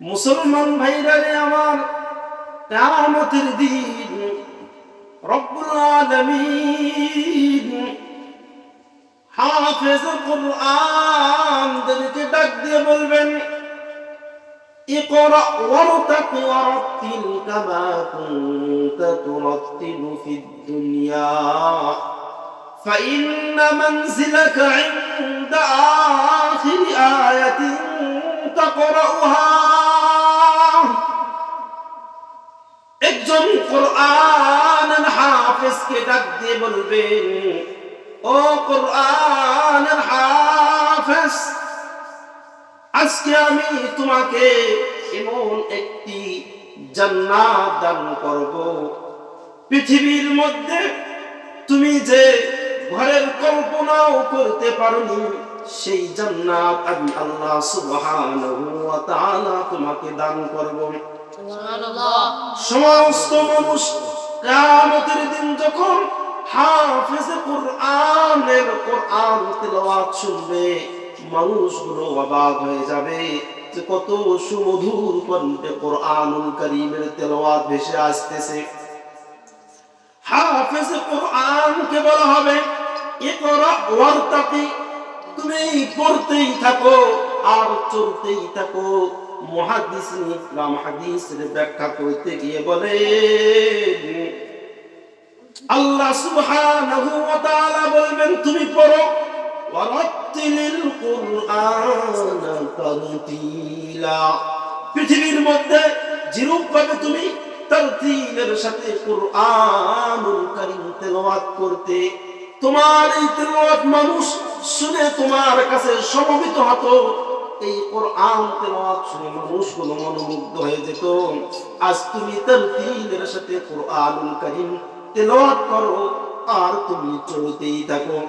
মুসলমান ভাইরা রে আমার কিয়ামতের দিন রব্বুল আলামিন হাফেজ কোরআন দেরকে ডাক দিয়ে বলবেন اقرأ وارتق ورتل كما كنت ترتل في الدنيا فإن منزلك عند آخر آية تقرأها একজন কোরআনের হাফেজকে ডাক দিয়ে বলবেন ও কোরআনের হাফেজ, আজকে আমি তোমাকে এমন একটি জান্নাত দান করব। পৃথিবীর মধ্যে তুমি যে ঘরের কল্পনাও করতে পারোনি সেই জান্নাত আমি আল্লাহ সুবহানাহু ওয়া তাআলা তোমাকে দান করব। সমস্ত মানুষ কিয়ামতের দিন যখন হাফেজ কোরআনের কোরআন তেলাওয়াত শুনবে মানুষগুলো অবাক হয়ে যাবে যে কত সুমধুর কণ্ঠে কোরআনুল কারীমের তেলাওয়াত ভেসে আসতেছে। হাফেজ কোরআনকে বলা হবে ইকরা ওয়ারতাকি তুমি পড়তেই থাকো, আর চলতেই থাকো। মুহাদ্দিস ইসলাম হাদিসের ব্যাখ্যা করতে গিয়ে বলে, আল্লাহ সুবহানাহু ওয়া তাআলা বলবেন, তুমি পড়ো। ওয়ারাত্তিলিল তারতিলা। পৃথিবীর মধ্যে যেরূপ ভাবে তুমি তারতিলের সাথে কুরআনুল কারীম তেলাওয়াত করতে, তোমার এই তেলাওয়াত মানুষ শুনে তোমার কাছে সমবেত হতো। এই কোরআন তেলাওয়াত শুনে মানুষগুলো মনোমুগ্ধ হয়ে যেত। আজ তুমি তারতিলের সাথে কোরআনুল কারীম তেলাওয়াত করো, আর তুমি চলতেই থাকো।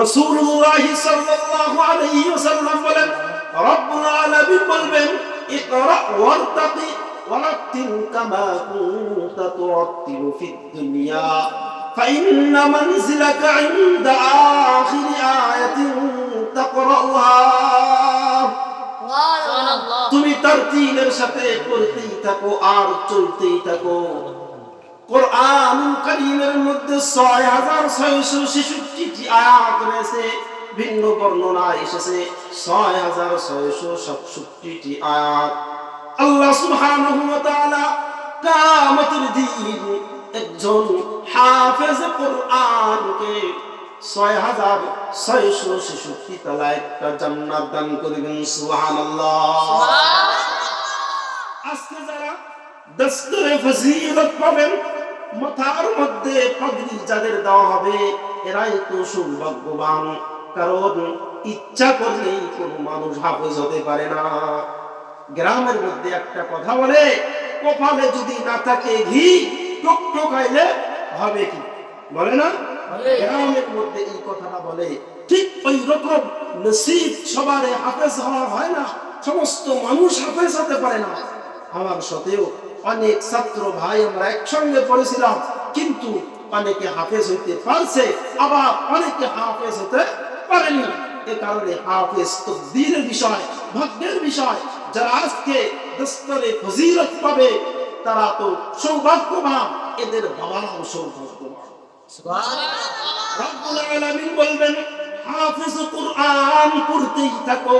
রাসূলুল্লাহ সাল্লাল্লাহু আলাইহি ওয়াসাল্লাম বলেন, রব্বুল আলামিন বলবেন, ইকরা ওয়ারতাকি ওয়ারাত্তিল কামা কুনতা ফিদ দুনিয়া। فإن منزلك عند آخر آية تقرأها তুমি তারতিলের সাথে করতেই থাকো আর চলতেই থাকো কোরআন কারীমের মধ্যে ছয় হাজার ছয়শো ছেষট্টি আয়াত রয়েছে ভিন্ন বর্ণনা এসেছে ছয় হাজার ছয়শো সাতষট্টি আয়াত আল্লাহ সুবহানাহু ওয়া তাআলা কিয়ামতের দিন একজন হাফেজ কোরআনকে ছয় হাজার ছয়শো ছেষট্টি তলা একটা জান্নাত দান করবেন সুবহানাল্লাহ। আজকে যারা দস্তরে ফজিলত পাবেন মাথার মধ্যে পাগড়ি যাদের দেওয়া হবে এরাই তো সৌভাগ্যবান কারণ ইচ্ছা করলেই কোন মানুষ হাফেজ হতে পারে না। গ্রামের মধ্যে একটা কথা বলে কপালে যদি না থাকে ঘি টক টকাইলে হবে কি? বলে না? গ্রামের মধ্যে এই কথাটা বলে। ঠিক ওই রকম নসিব সবারে হাফেজ হওয়া হয় না সমস্ত মানুষ হাফেজ হতে পারে না। আমার সাথেও অনেক ছাত্র ভাই আমরা একসঙ্গে পড়েছিলাম কিন্তু অনেকে হাফেজ হইতে পারছে আবার অনেকে হাফেজ হতে পারেনি এ কারণে হাফেজ তো দিনের বিষয় ভাগ্যের বিষয়। যারা আজকে দস্তরে ফজিলত পাবে তারা তো সৌভাগ্যবান। এদের রব্বুল আলামিন বলবেন হাফিজ কোরআন পড়তেই থাকো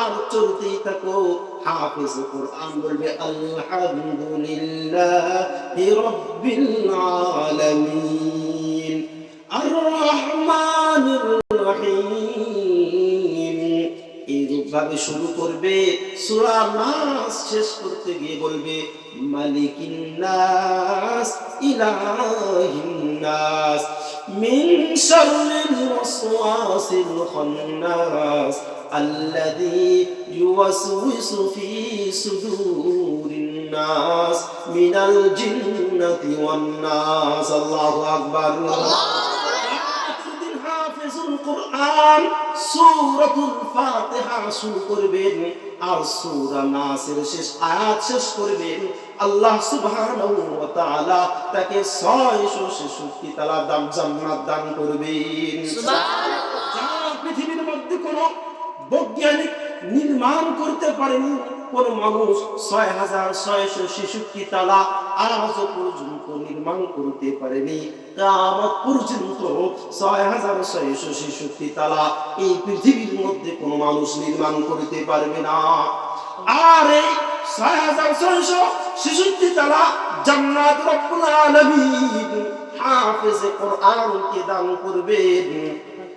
আর চলতেই থাকো। হাফিজ কোরআন বলবে আলহামদুলিল্লাহি রাব্বিল আলামিন। আর রহমানির রহিম। এইরূপভাবে শুরু করবে সূরা নাস শেষ করতে গিয়ে বলবে মালিকিন নাস ইলাহিন নাস من شر الوسواس الخناس الذي يوسوس في صدور الناس من الجنة والناس الله أكبر হাফেজুল কোরআন সূরাতুল ফাতিহা শুরু করবেন আর সূরা নাসের শেষ আয়াত শেষ করবেন আল্লাহ সুবহানাহু ওয়া তাআলা তাকে 666 তালা দাম জান্নাত দান করবেন। সুবহানাল্লাহ। পৃথিবীর মধ্যে কোনো বৈজ্ঞানিক নির্মাণ করতে পারেনি কোন মানুষ ছয় হাজার ছয়শো ছেষট্টি তালা আজও পর্যন্ত নির্মাণ করতে পারেনি কামত পর্যন্ত ছয় হাজার ছয়শো ছেষট্টি তালা এই পৃথিবীর মধ্যে কোনো মানুষ নির্মাণ করতে পারবে না। আর এই ছয় হাজার করবেন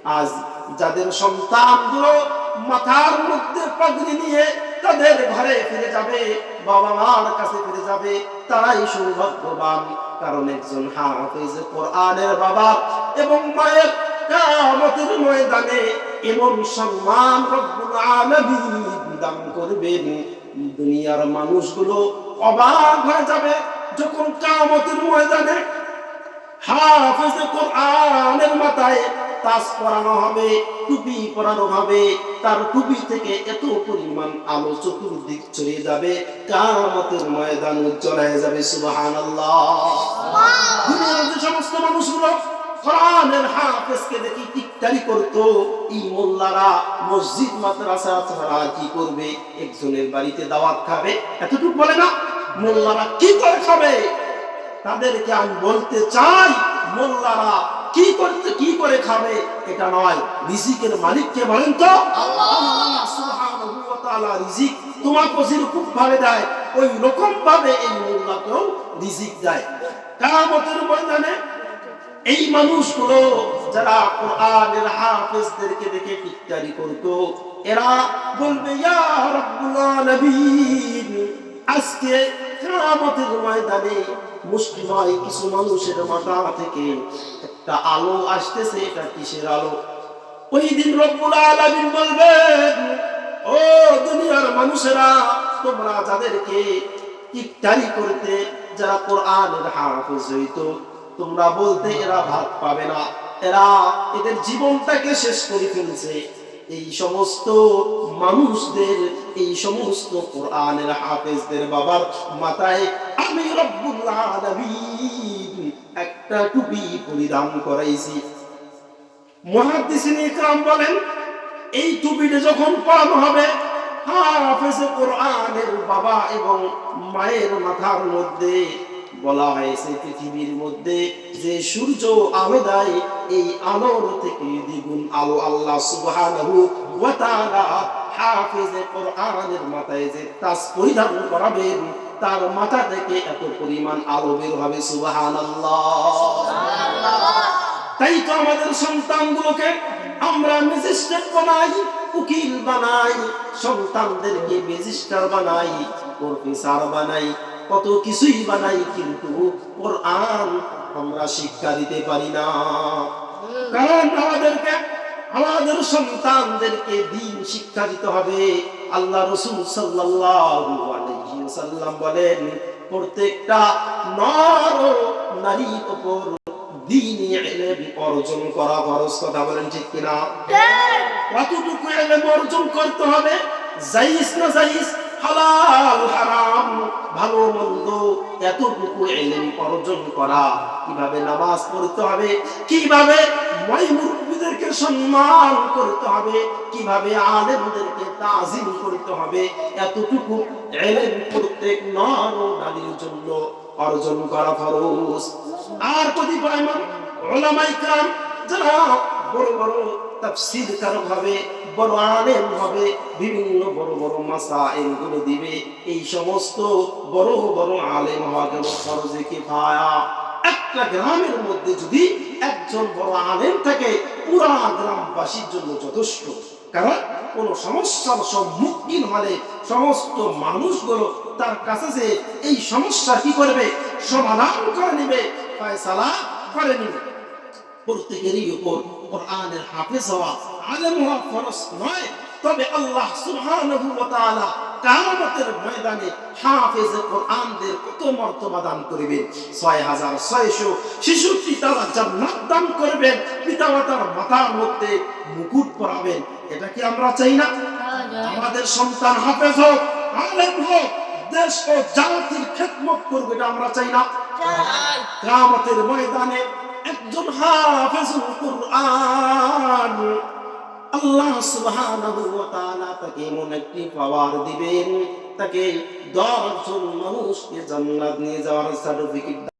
আজ যাদের মাথার মধ্যে নিয়ে তাদের ঘরে ফিরে যাবে বাবা মার কাছে ফিরে যাবে তারাই সৌভাগ্যবান কারণ একজন হাফেজ কোরআনের বাবা এবং মায়ের কামতের ময়দানে এমন সম্মান রব্বুল আলামিন দান করবেন দুনিয়ার মানুষগুলো অবাক হয়ে যাবে যখন কামতের ময়দানে হাফেজ কোরআনের মাথায় তাজ পরানো হবে টুপি পরানো হবে। তার টুপি থেকে এত পরিমাণ আলো চতুর্দিক ছড়িয়ে যাবে। কামতের ময়দান উজ্জ্বল হয়ে যাবে সুবহানাল্লাহ। দুনিয়ার যে সমস্ত মানুষগুলো কোরআনের হাফেজকে দেখি টিকটারি করতো। এই মোল্লারা মসজিদ, মাদ্রাসা ছাড়া কি করবে? একজনের বাড়িতে দাওয়াত খাবে। এতটুকু বলে না, মোল্লারা কি করে খাবে? তাদেরকে আমি বলতে চাই, মোল্লারা কি করতে, কি করে খাবে? এটা নয়, রিজিকের মালিককে বলেন তো। আল্লাহ সুবহানাহু ওয়া তাআলা রিজিক তোমাকে যেরকম ভাবে দেয় ওই রকম ভাবে এই মোল্লাকেও রিজিক দেয়। কিয়ামতের ময়দানে এই মানুষগুলো যারা কোরআনের হাফেজদেরকে দেখে টিটকারি করতো, এরা বলবে, ইয়া রাব্বুল আলামিন, আজকে কিয়ামতের ময়দানে মুসলিমাই কিছু মানুষের মাথা থেকে একটা আলো আসতেছে, এটা কিসের আলো? ওই দিন রব্বুল আলামিন বলবেন, ও দুনিয়ার মানুষেরা, তোমরা যাদেরকে ইফতারি করতে, যারা কোরআনের হাফেজ হইতো তোমরা বলতে এরা ভাত পাবে না। এরা এদের জীবনটাকে শেষ করে ফেলছে। এই সমস্ত মানুষদের, এই সমস্ত কোরআনের হাফেজদের বাবার মাথায় আমি রব্বুল একটা টুপি পরিধান করাইছি। মুহাদ্দিসিন ইকরাম বলেন, এই টুপিটা যখন পরানো হবে, হাফেজে কোরআনের বাবা এবং মায়ের মাথার মধ্যে বলা হয়েছে পৃথিবীর মধ্যে যে সূর্য আলো দেয় এই আলোর থেকে দ্বিগুণ আলো আল্লাহ সুবহানাহু ওয়া তাআলা হাফেজে কোরআনের মাথায় যে তাজ পরিধান করাবেন তার মাথা থেকে এত পরিমাণ আলো বের হবে সুবহানাল্লাহ। তাই তো আমাদের সন্তানগুলোকে আমরা ম্যাজিস্ট্রেট বানাই উকিল বানাই সন্তানদেরকে ম্যাজিস্ট্রেট বানাই প্রফেসর বানাই কত কিছুই বানাই কিন্তু কোরআন আমরা শিক্ষা দিতে পারি না। কারণ আমাদেরকে আমাদের সন্তানদেরকে দিন শিক্ষা দিতে হবে। আল্লাহ রসুল ওয়াসাল্লাম বলেন প্রত্যেকটা নর নারীর উপর দিনী অর্জন করা ফরজ কথা বলেন ঠিক কিনা? কতটুকু ইলম অর্জন করতে হবে? জাইজ না জাইজ? হালাল? ভালো মন্দ এতটুকু ইলম অর্জন করা। কীভাবে নামাজ পড়তে হবে? কীভাবে সম্মান করতে হবে? কীভাবে আলেমদেরকে তাজিম করতে হবে? এতটুকু ইলম প্রত্যেক নর নারীর জন্য অর্জন করা ফরজ। আর কতিপয় ওলামাই কাম যারা বড় বড় তাফসীর কারক হবে বড় আলেম হবে, বিভিন্ন বড় বড় মাসাইলগুলো দিবে। এই সমস্ত বড় বড় আলেম হওয়া গেল ফরজে কিফায়া। একটা গ্রামের মধ্যে যদি একজন বড় আলেম থাকে, পুরা গ্রামবাসীর জন্য যথেষ্ট। কারণ কোন সমস্যার সম্মুখীন হলে সমস্ত মানুষগুলো তার কাছে যে এই সমস্যা কি করবে, সমাধান করে নেবে, ফয়সালা করে নেবে। প্রত্যেকেরই উপর কোরআনের হাফেজ হওয়া আলেম হওয়া ফরজ নয়। তবে আল্লাহ সুবহানাহু ওয়া তাআলা কিয়ামতের ময়দানে হাফেজ কোরআনদের কত মর্তবা দান করবেন। 6666 তারা জান্নাত দান করবেন। পিতামাতার মাথার মধ্যে মুকুট পরাবেন। এটা কি আমরা চাই না? আমাদের সন্তান হাফেজ হোক, আলেম হোক, দেশ ও জাতির খেদমত করবে এটা আমরা চাই না। কিয়ামতের ময়দানে একজন হাফেজুল কুরআন আল্লাহ সুবহানাহু ওয়া তাআলা তাকে এমন একটি পাওয়ার দিবেন, তাকে দশজন মানুষকে জান্নাত নিয়ে যাওয়ার সার্টিফিকেট